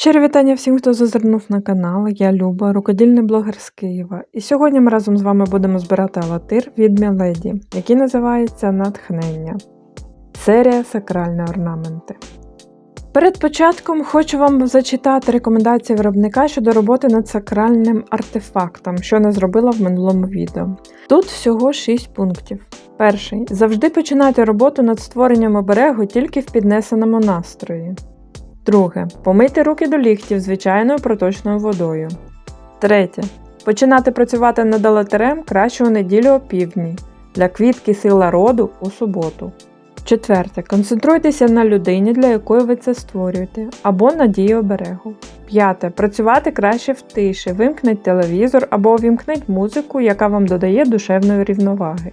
Щире вітання всім, хто зазирнув на канал. Я Люба, рукодільний блогер з Києва. І сьогодні ми разом з вами будемо збирати алатир від Міледі, який називається Натхнення. Серія Сакральні орнаменти. Перед початком хочу вам зачитати рекомендації виробника щодо роботи над сакральним артефактом, що не зробила в минулому відео. Тут всього 6 пунктів. Перший. Завжди починайте роботу над створенням оберегу тільки в піднесеному настрої. Друге. Помийте руки до ліктів звичайною проточною водою. Третє. Починати працювати над алатерем краще у неділю опівдні. Для квітки сила роду у суботу. Четверте. Концентруйтеся на людині, для якої ви це створюєте, або на дії оберегу. П'яте. Працювати краще в тиші. Вимкніть телевізор або увімкніть музику, яка вам додає душевної рівноваги.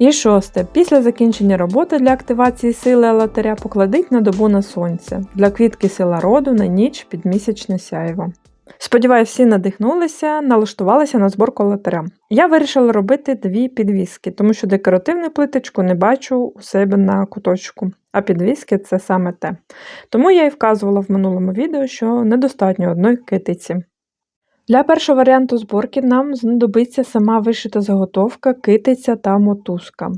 І шосте. Після закінчення роботи для активації сили алатаря покладіть на добу на сонце, для квітки сила роду на ніч під місячне сяйво. Сподіваюсь, всі надихнулися, налаштувалися на зборку алатаря. Я вирішила робити дві підвіски, тому що декоративну плиточку не бачу у себе на куточку, а підвіски це саме те. Тому я і вказувала в минулому відео, що недостатньо одної китиці. Для першого варіанту зборки нам знадобиться сама вишита заготовка, китиця та мотузка.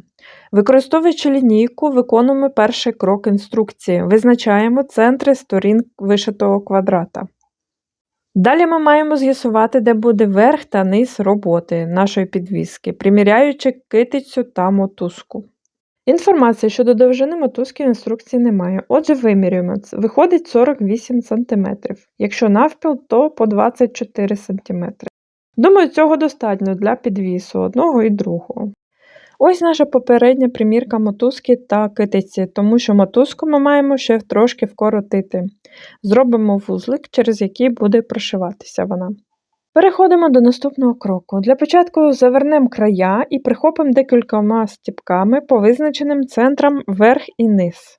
Використовуючи лінійку, виконуємо перший крок інструкції. Визначаємо центри сторін вишитого квадрата. Далі ми маємо з'ясувати, де буде верх та низ роботи нашої підвіски, приміряючи китицю та мотузку. Інформації щодо довжини мотузки інструкції немає. Отже, вимірюємо. Виходить 48 см. Якщо навпіл, то по 24 см. Думаю, цього достатньо для підвісу одного і другого. Ось наша попередня примірка мотузки та китиці, тому що мотузку ми маємо ще трошки вкоротити. Зробимо вузлик, через який буде прошиватися вона. Переходимо до наступного кроку. Для початку завернемо края і прихопимо декількома стіпками по визначеним центрам верх і низ.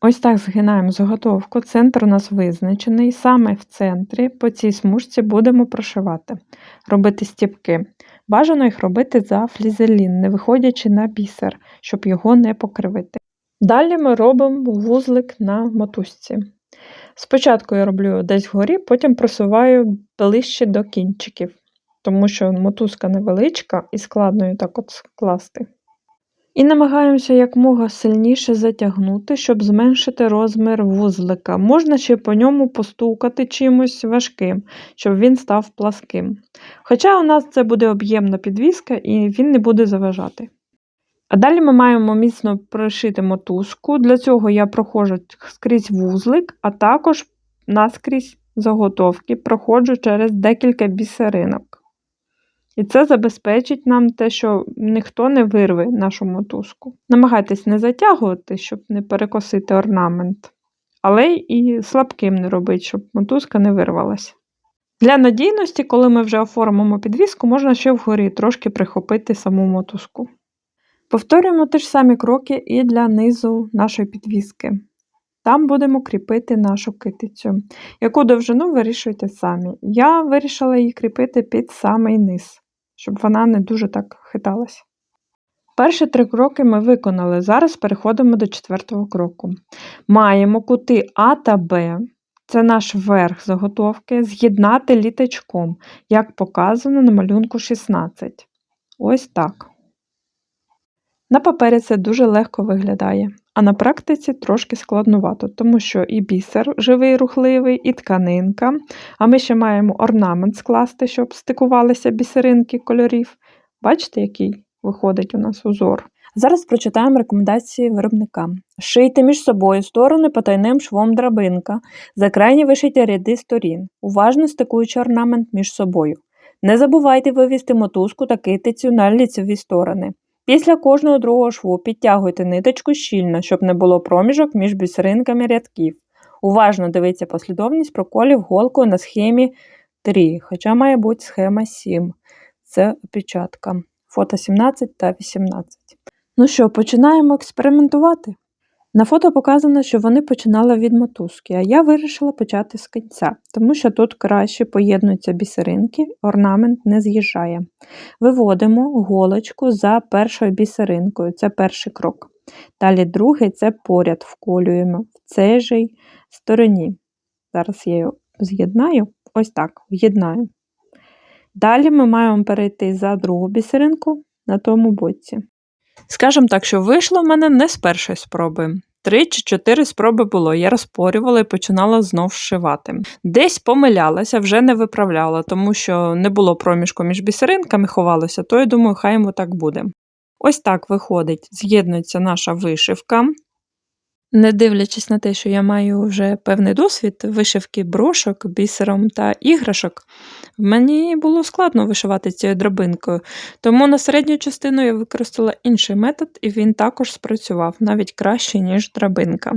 Ось так згинаємо заготовку, центр у нас визначений. Саме в центрі по цій смужці будемо прошивати, робити стіпки. Бажано їх робити за флізелін, не виходячи на бісер, щоб його не покривити. Далі ми робимо вузлик на мотузці. Спочатку я роблю десь вгорі, потім просуваю ближче до кінчиків, тому що мотузка невеличка і складно її так от скласти. І намагаємося якмога сильніше затягнути, щоб зменшити розмір вузлика. Можна ще по ньому постукати чимось важким, щоб він став пласким. Хоча у нас це буде об'ємна підвіска і він не буде заважати. А далі ми маємо міцно пришити мотузку. Для цього я проходжу скрізь вузлик, а також наскрізь заготовки проходжу через декілька бісеринок. І це забезпечить нам те, що ніхто не вирве нашу мотузку. Намагайтесь не затягувати, щоб не перекосити орнамент, але і слабким не робити, щоб мотузка не вирвалася. Для надійності, коли ми вже оформимо підвіску, можна ще вгорі трошки прихопити саму мотузку. Повторюємо ті ж самі кроки і для низу нашої підвіски. Там будемо кріпити нашу китицю. Яку довжину вирішуйте самі. Я вирішила її кріпити під самий низ, щоб вона не дуже так хиталась. Перші три кроки ми виконали. Зараз переходимо до четвертого кроку. Маємо кути А та Б, це наш верх заготовки, з'єднати літачком, як показано на малюнку 16. Ось так. На папері це дуже легко виглядає, а на практиці трошки складнувато, тому що і бісер живий, рухливий, і тканинка. А ми ще маємо орнамент скласти, щоб стикувалися бісеринки кольорів. Бачите, який виходить у нас узор. Зараз прочитаємо рекомендації виробника. Шийте між собою сторони потайним швом драбинка, за крайні вишийте ряди сторін, уважно стикуючи орнамент між собою. Не забувайте вивести мотузку та китицю на ліцеві сторони. Після кожного другого шву підтягуйте ниточку щільно, щоб не було проміжок між бісеринками рядків. Уважно дивіться послідовність проколів голкою на схемі 3, хоча має бути схема 7. Це опечатка. Фото 17 та 18. Ну що, починаємо експериментувати? На фото показано, що вони починали від мотузки, а я вирішила почати з кінця, тому що тут краще поєднуються бісеринки, орнамент не з'їжджає. Виводимо голочку за першою бісеринкою, це перший крок. Далі другий це поряд вколюємо в цій же стороні. Зараз я його з'єднаю. Ось так, в'єднаю. Далі ми маємо перейти за другу бісеринку на тому боці. Скажемо так, що вийшло в мене не з першої спроби. Три чи чотири спроби було. Я розпорювала і починала знов шивати. Десь помилялася, вже не виправляла, тому що не було проміжку між бісеринками, ховалося, то я думаю, хай йому так буде. Ось так виходить, з'єднується наша вишивка. Не дивлячись на те, що я маю вже певний досвід вишивки брошок, бісером та іграшок, мені було складно вишивати цією драбинкою, тому на середню частину я використала інший метод, і він також спрацював навіть краще, ніж драбинка.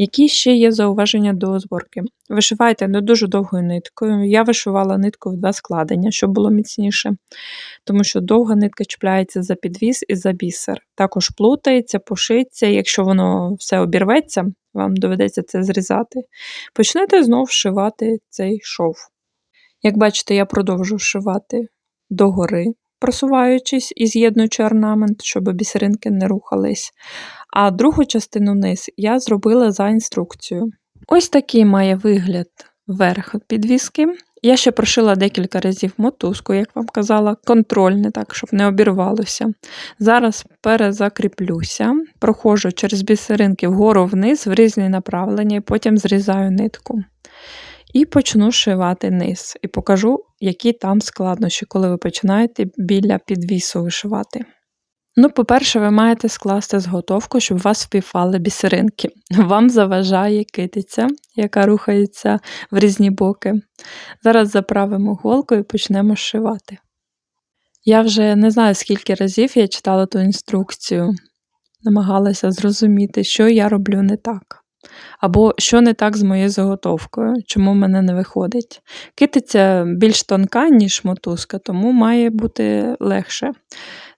Які ще є зауваження до зборки? Вишивайте не дуже довгою ниткою. Я вишивала нитку в два складення, щоб було міцніше, тому що довга нитка чіпляється за підвіз і за бісер. Також плутається, пошиться, якщо воно все обірветься, вам доведеться це зрізати. Почнете знову вшивати цей шов. Як бачите, я продовжу вшивати догори, просуваючись і з'єднуючи орнамент, щоб бісеринки не рухались. А другу частину низ я зробила за інструкцією. Ось такий має вигляд верх підвіски. Я ще прошила декілька разів мотузку, як вам казала, контрольне, так, щоб не обірвалося. Зараз перезакріплюся, проходжу через бісеринки вгору вниз в різні направлення, і потім зрізаю нитку. І почну шивати низ. І покажу, які там складнощі, коли ви починаєте біля підвісу вишивати. Ну, по-перше, ви маєте скласти зготовку, щоб у вас впівали бісеринки. Вам заважає китиця, яка рухається в різні боки. Зараз заправимо голку і почнемо шивати. Я вже не знаю, скільки разів я читала ту інструкцію, намагалася зрозуміти, що я роблю не так. Або що не так з моєю заготовкою, чому в мене не виходить. Китиця більш тонка, ніж мотузка, тому має бути легше.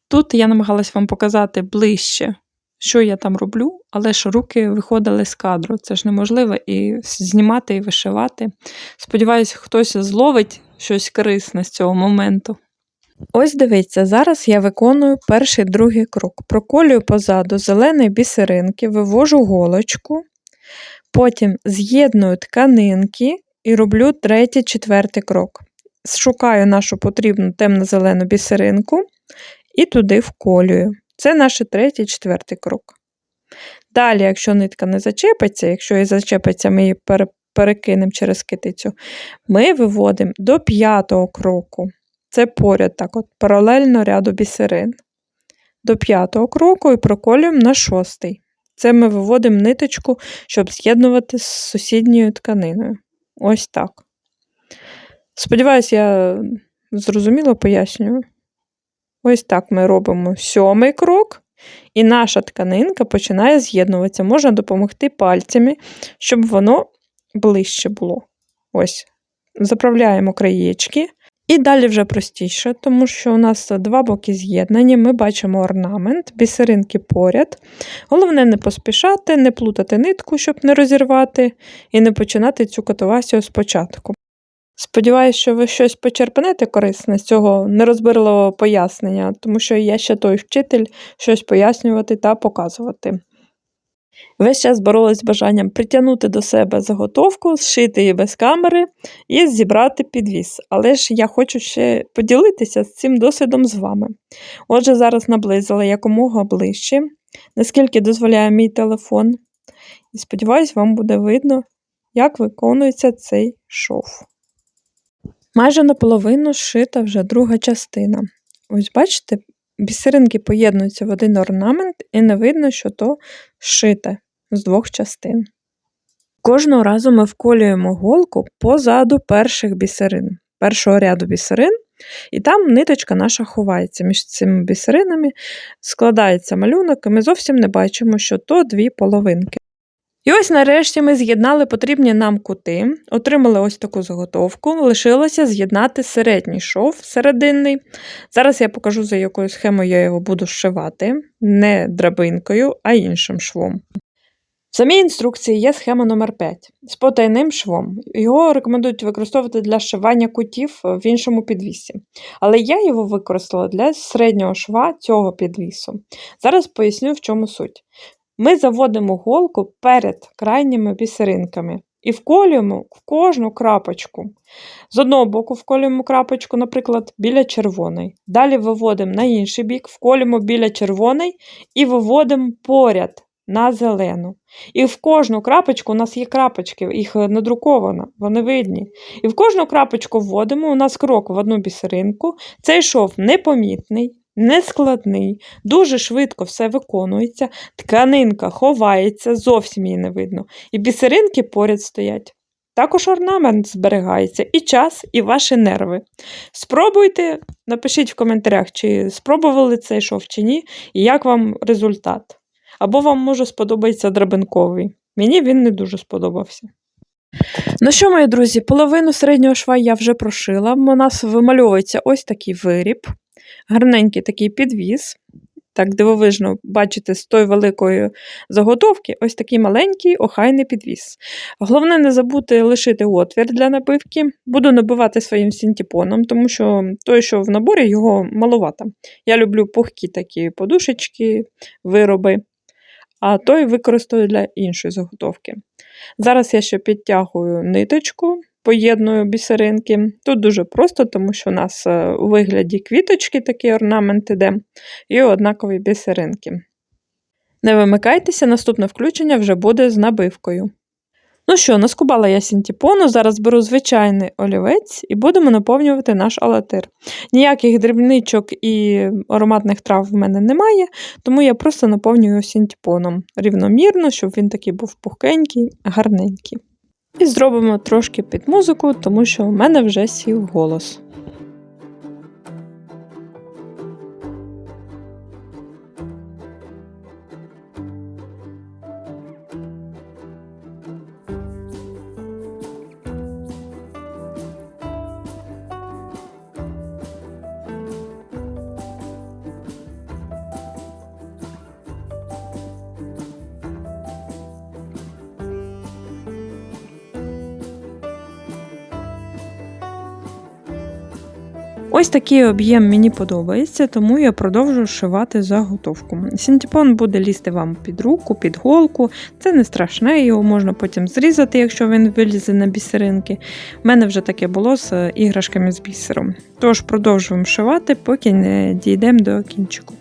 Тут я намагалась вам показати ближче, що я там роблю, але ж руки виходили з кадру. Це ж неможливо і знімати, і вишивати. Сподіваюся, хтось зловить щось корисне з цього моменту. Ось дивіться, зараз я виконую перший другий крок. Проколюю позаду зеленої бісеринки, вивожу голочку, потім з'єдную тканинки і роблю третій, четвертий крок. Шукаю нашу потрібну темно-зелену бісеринку і туди вколюю. Це наш третій, четвертий крок. Далі, якщо нитка не зачепиться, якщо і зачепиться, ми її перекинемо через китицю, ми виводимо до п'ятого кроку. Це поряд так от, паралельно ряду бісерин. До п'ятого кроку і проколюємо на шостий. Це ми виводимо ниточку, щоб з'єднувати з сусідньою тканиною. Ось так. Сподіваюсь, я зрозуміло пояснюю. Ось так ми робимо сьомий крок, і наша тканинка починає з'єднуватися. Можна допомогти пальцями, щоб воно ближче було. Ось. Заправляємо краєчки. І далі вже простіше, тому що у нас два боки з'єднані, ми бачимо орнамент, бісеринки поряд. Головне не поспішати, не плутати нитку, щоб не розірвати, і не починати цю катувасію спочатку. Сподіваюсь, що ви щось почерпнете корисне з цього нерозбирливого пояснення, тому що я ще той вчитель щось пояснювати та показувати. Весь час боролась з бажанням притягнути до себе заготовку, зшити її без камери і зібрати підвіс. Але ж я хочу ще поділитися з цим досвідом з вами. Отже, зараз наблизила якомога ближче, наскільки дозволяє мій телефон. І сподіваюсь, вам буде видно, як виконується цей шов. Майже наполовину зшита вже друга частина. Ось бачите, бісеринки поєднуються в один орнамент, і не видно, що то шите з двох частин. Кожного разу ми вколюємо голку позаду перших бісерин, першого ряду бісерин, і там ниточка наша ховається. Між цими бісеринами складається малюнок, і ми зовсім не бачимо, що то дві половинки. І ось нарешті ми з'єднали потрібні нам кути, отримали ось таку заготовку, лишилося з'єднати середній шов серединний. Зараз я покажу, за якою схемою я його буду зшивати, не драбинкою, а іншим швом. В самій інструкції є схема номер 5 з потайним швом. Його рекомендують використовувати для шивання кутів в іншому підвісі. Але я його використала для середнього шва цього підвісу. Зараз поясню, в чому суть. Ми заводимо голку перед крайніми бісеринками. і вколюємо в кожну крапочку. З одного боку вколюємо крапочку, наприклад, біля червоної. Далі виводимо на інший бік, вколюємо біля червоної і виводимо поряд на зелену. І в кожну крапочку у нас є крапочки, їх е, надруковано, вони видні. І в кожну крапочку вводимо, у нас крок в одну бісеринку. Цей шов непомітний, нескладний, дуже швидко все виконується, тканинка ховається, зовсім її не видно. І бісеринки поряд стоять. Також орнамент зберігається і час, і ваші нерви. Спробуйте, напишіть в коментарях, чи спробували цей шов чи ні, і як вам результат. Або вам може сподобається драбинковий. Мені він не дуже сподобався. Ну що, мої друзі, половину середнього шва я вже прошила. У нас вимальовується ось такий виріб, гарненький такий підвіз. Так дивовижно, бачите, з тої великої заготовки ось такий маленький охайний підвіз. Головне не забути лишити отвір для набивки. Буду набивати своїм синтепоном, тому що той, що в наборі, його маловато. Я люблю пухкі такі подушечки, вироби а той використаю для іншої заготовки. Зараз я ще підтягую ниточку, поєдную бісеринки. Тут дуже просто, тому що у нас е, у вигляді квіточки такий орнамент іде, і однакові бісеринки. Не вимикайтеся, наступне включення вже буде з набивкою. Ну що, наскубала я синтепону, зараз беру звичайний олівець і будемо наповнювати наш алатир. Ніяких дрібничок і ароматних трав в мене немає, тому я просто наповнюю синтепоном рівномірно, щоб він такий був пухкенький, гарненький. І зробимо трошки під музику, тому що в мене вже сів голос. Ось такий об'єм мені подобається, тому я продовжую шивати заготовку. Сінтіпон буде лізти вам під руку, під голку. Це не страшне, його можна потім зрізати, якщо він вилізе на бісеринки. У мене вже таке було з іграшками з бісером. Тож продовжуємо шивати, поки не дійдемо до кінчику.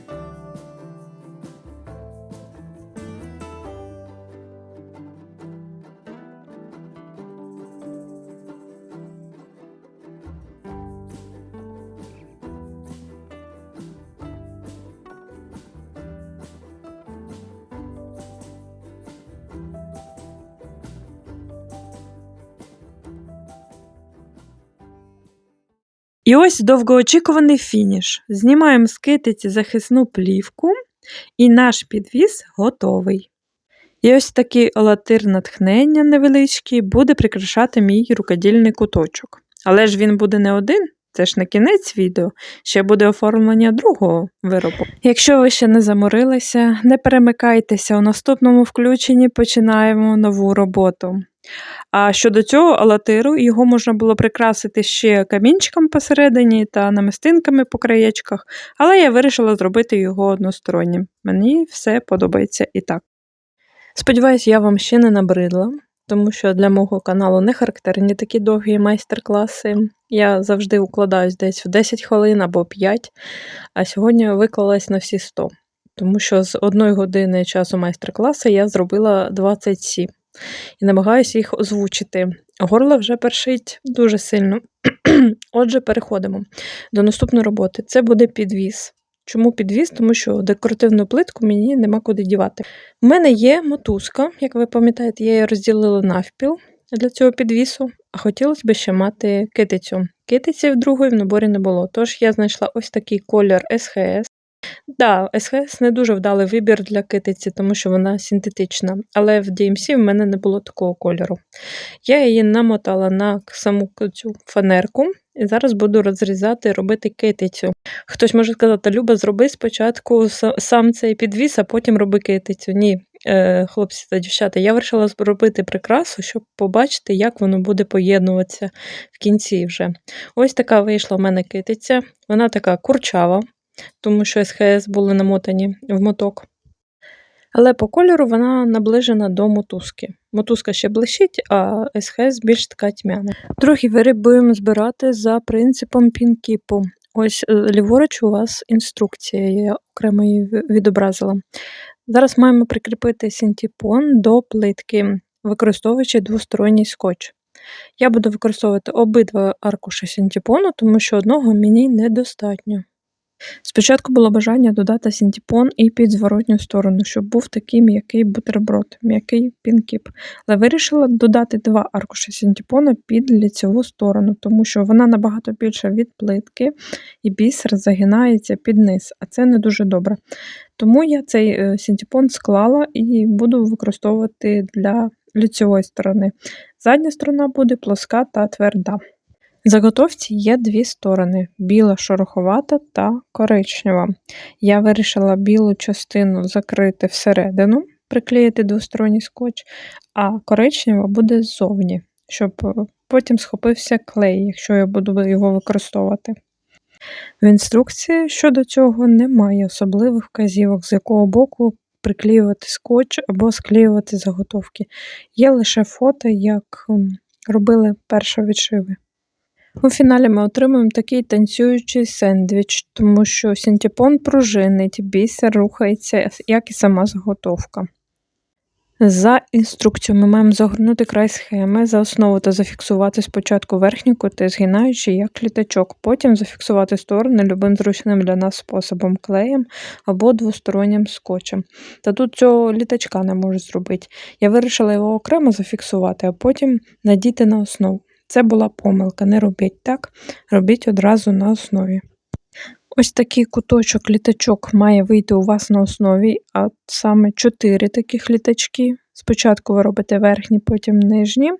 І ось довгоочікуваний фініш. Знімаємо з китиці захисну плівку, і наш підвіз готовий. І ось такий латир натхнення невеличкий буде прикрашати мій рукодільний куточок. Але ж він буде не один, це ж не кінець відео, ще буде оформлення другого виробу. Якщо ви ще не заморилися, не перемикайтеся, у наступному включенні починаємо нову роботу. А щодо цього алатиру, його можна було прикрасити ще камінчиком посередині та намистинками по краєчках, але я вирішила зробити його одностороннім. Мені все подобається і так. Сподіваюсь, я вам ще не набридла, тому що для мого каналу не характерні такі довгі майстер-класи. Я завжди укладаюсь десь в 10 хвилин або 5, а сьогодні виклалась на всі 100, тому що з одної години часу майстер-класу я зробила 27 і намагаюся їх озвучити. Горло вже першить дуже сильно. Отже, переходимо до наступної роботи. Це буде підвіз. Чому підвіз? Тому що декоративну плитку мені нема куди дівати. У мене є мотузка, як ви пам'ятаєте, я її розділила навпіл для цього підвісу, а хотілося б ще мати китицю. Китиці в другої в наборі не було. Тож я знайшла ось такий колір СХС. Да, СХС не дуже вдалий вибір для китиці, тому що вона синтетична, але в DMC в мене не було такого кольору. Я її намотала на саму цю фанерку і зараз буду розрізати, робити китицю. Хтось може сказати, Люба, зроби спочатку сам цей підвіс, а потім роби китицю. Ні, е, хлопці та дівчата, я вирішила зробити прикрасу, щоб побачити, як воно буде поєднуватися в кінці вже. Ось така вийшла в мене китиця, вона така курчава тому що СХС були намотані в моток. Але по кольору вона наближена до мотузки. Мотузка ще блищить, а СХС більш така тьмяна. Другий виріб будемо збирати за принципом пінкіпу. Ось е, ліворуч у вас інструкція, я окремо її відобразила. Зараз маємо прикріпити синтепон до плитки, використовуючи двосторонній скотч. Я буду використовувати обидва аркуші синтепону, тому що одного мені недостатньо. Спочатку було бажання додати синтепон і під зворотню сторону, щоб був такий м'який бутерброд, м'який пінкіп. Але вирішила додати два аркуші синтепону під ліцеву сторону, тому що вона набагато більша від плитки і бісер загинається під низ, а це не дуже добре. Тому я цей е, синтепон склала і буду використовувати для лицевої сторони. Задня сторона буде плоска та тверда. Заготовці є дві сторони: біла шороховата та коричнева. Я вирішила білу частину закрити всередину, приклеїти двосторонній скотч, а коричнева буде ззовні, щоб е, потім схопився клей, якщо я буду його використовувати. В інструкції щодо цього немає особливих вказівок, з якого боку приклеювати скотч або склеювати заготовки. Є лише фото, як робили перші відшиви. У фіналі ми отримуємо такий танцюючий сендвіч, тому що синтепон пружинить, бісер рухається, як і сама заготовка. За інструкцією ми маємо загорнути край схеми за основу та зафіксувати спочатку верхні кути, згинаючи як літачок, потім зафіксувати сторони любим зручним для нас способом клеєм або двостороннім скотчем. Та тут цього літачка не можу зробити. Я вирішила його окремо зафіксувати, а потім надіти на основу. Це була помилка, не робіть так, робіть одразу на основі. Ось такий куточок літачок має вийти у вас на основі, а саме 4 таких літачки. Спочатку ви робите верхні, потім нижні.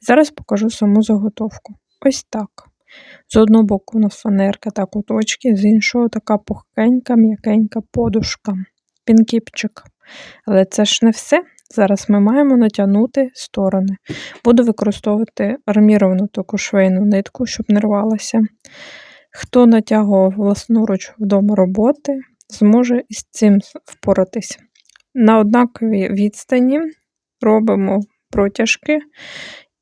Зараз покажу саму заготовку. Ось так. З одного боку у нас фанерка та куточки, з іншого така пухкенька, м'якенька подушка, пінкіпчик. Але це ж не все. Зараз ми маємо натягнути сторони. Буду використовувати арміровану таку швейну нитку, щоб не рвалася. Хто натягував власноруч вдома роботи, зможе із цим впоратись. На однаковій відстані робимо протяжки,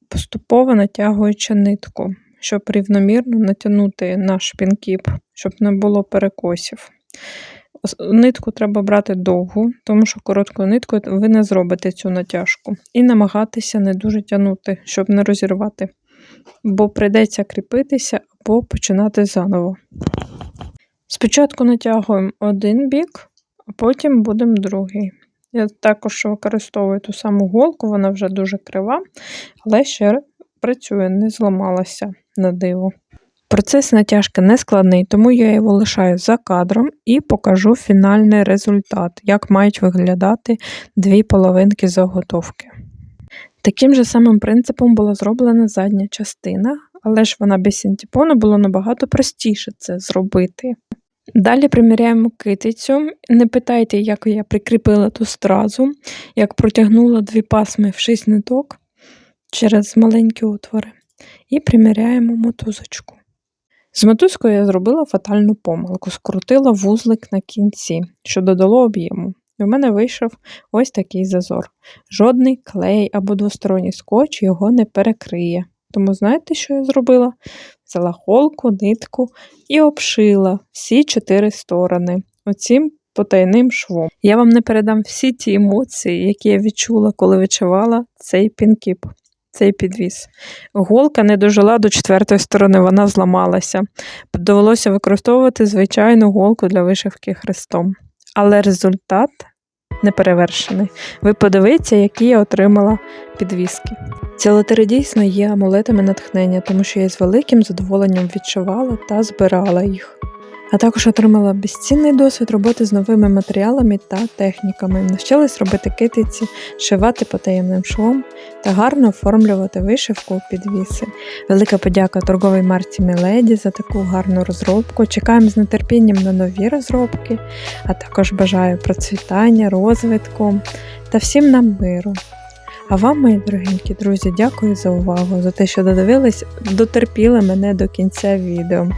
поступово натягуючи нитку, щоб рівномірно натягнути наш пінкіп, щоб не було перекосів. Нитку треба брати довгу, тому що короткою ниткою ви не зробите цю натяжку. І намагатися не дуже тягнути, щоб не розірвати, бо прийдеться кріпитися або починати заново. Спочатку натягуємо один бік, а потім будемо другий. Я також використовую ту саму голку, вона вже дуже крива, але ще працює, не зламалася на диво. Процес натяжки не складний, тому я його лишаю за кадром і покажу фінальний результат, як мають виглядати дві половинки заготовки. Таким же самим принципом була зроблена задня частина, але ж вона без синтепону було набагато простіше це зробити. Далі приміряємо китицю. Не питайте, як я прикріпила ту стразу, як протягнула дві пасми в 6 ниток через маленькі отвори. І приміряємо мотузочку. З мотузкою я зробила фатальну помилку, скрутила вузлик на кінці, що додало об'єму. І в мене вийшов ось такий зазор. Жодний клей або двосторонній скотч його не перекриє. Тому знаєте, що я зробила? Взяла холку, нитку і обшила всі чотири сторони оцім потайним швом. Я вам не передам всі ті емоції, які я відчула, коли вичивала цей пінкіп, цей підвіс. Голка не дожила до четвертої сторони, вона зламалася. Довелося використовувати звичайну голку для вишивки хрестом. Але результат неперевершений. Ви подивіться, які я отримала підвіски. Ці лотери дійсно є амулетами натхнення, тому що я з великим задоволенням відшивала та збирала їх. А також отримала безцінний досвід роботи з новими матеріалами та техніками, навчилась робити китиці, шивати потаємним швом та гарно оформлювати вишивку підвіси. Велика подяка торговій марці Міледі за таку гарну розробку. Чекаємо з нетерпінням на нові розробки, а також бажаю процвітання, розвитку та всім нам миру. А вам, мої дорогенькі друзі, дякую за увагу, за те, що додивились, дотерпіли мене до кінця відео.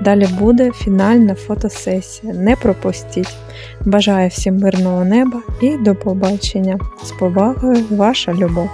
Далі буде фінальна фотосесія. Не пропустіть. Бажаю всім мирного неба і до побачення. З повагою, ваша любов.